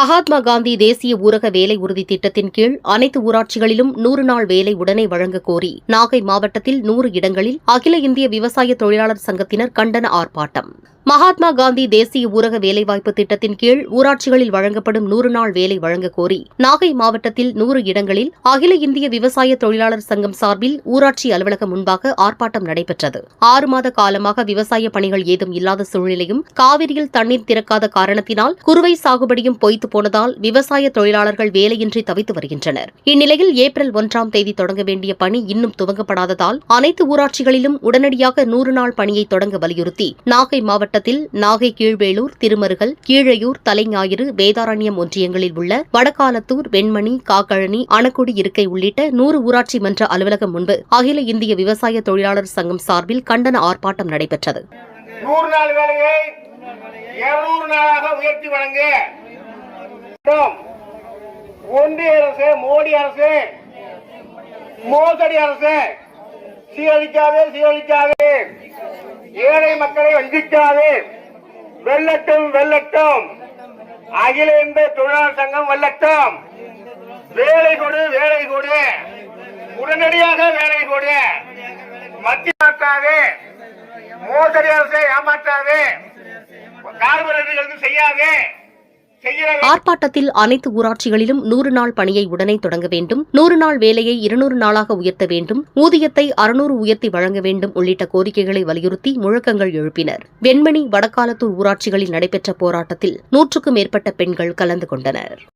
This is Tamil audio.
மகாத்மா காந்தி தேசிய ஊரக வேலை உறுதி திட்டத்தின் கீழ் அனைத்து ஊராட்சிகளிலும் நூறு நாள் வேலை உடனே வழங்க கோரி நாகை மாவட்டத்தில் நூறு இடங்களில் அகில இந்திய விவசாய தொழிலாளர் சங்கத்தினர் கண்டன ஆர்ப்பாட்டம். மகாத்மா காந்தி தேசிய ஊரக வேலைவாய்ப்பு திட்டத்தின் கீழ் ஊராட்சிகளில் வழங்கப்படும் நூறு நாள் வேலை வழங்க கோரி நாகை மாவட்டத்தில் நூறு இடங்களில் அகில இந்திய விவசாய தொழிலாளர் சங்கம் சார்பில் ஊராட்சி அலுவலகம் முன்பாக ஆர்ப்பாட்டம் நடைபெற்றது. ஆறு மாத காலமாக விவசாய பணிகள் ஏதும் இல்லாத சூழ்நிலையும் காவிரியில் தண்ணீர் திறக்காத காரணத்தினால் குறுவை சாகுபடியும் பொய்த்து போனதால் விவசாய தொழிலாளர்கள் வேலையின்றி தவித்து வருகின்றனர். இந்நிலையில் ஏப்ரல் ஒன்றாம் தேதி தொடங்க வேண்டிய பணி இன்னும் துவங்கப்படாததால் அனைத்து ஊராட்சிகளிலும் உடனடியாக நூறு நாள் பணியை தொடங்க வலியுறுத்தி நாகை மாவட்ட மாவட்டத்தில் நாகை கீழ்வேலூர் திருமருகல் கீழையூர் தலைஞாயிறு வேதாரண்யம் ஒன்றியங்களில் உள்ள வடகாலத்தூர் வெண்மணி காக்கழனி அணக்குடி இருக்கை உள்ளிட்ட நூறு ஊராட்சி மன்ற அலுவலகம் முன்பு அகில இந்திய விவசாய தொழிலாளர் சங்கம் சார்பில் கண்டன ஆர்ப்பாட்டம் நடைபெற்றது. நூறு நாள் வேலையை இருநூறு நாளாக உயர்த்தி வழங்க ஒன்றிய அரசு மோடி அரசு மோசடி அரசு சீரழிக்காதே சீரழிக்காதே. ஏழை மக்களை வஞ்சிக்காதே. வெல்லட்டும் வெல்லட்டும். அகில இந்திய தொழிலாளர் சங்கம் வெல்லட்டும். வேலை கொடு வேலை கொடு. உடனடியாக வேலை கொடு. மத்திய மாற்றாதே மோசடி அரசை ஏமாற்றாதே. கார்பரேட்டுகளுக்கு செய்யாதே. ஆர்ப்பாட்டத்தில் அனைத்து ஊராட்சிகளிலும் நூறு நாள் பணியை உடனே தொடங்க வேண்டும். நூறு நாள் வேலையை இருநூறு நாளாக உயர்த்த வேண்டும். ஊதியத்தை அறுநூறு உயர்த்தி வழங்க வேண்டும் உள்ளிட்ட கோரிக்கைகளை வலியுறுத்தி முழக்கங்கள் எழுப்பினர். வெண்மணி வடக்காலத்தூர் ஊராட்சிகளில் நடைபெற்ற போராட்டத்தில் நூற்றுக்கும் மேற்பட்ட பெண்கள் கலந்து கொண்டனர்.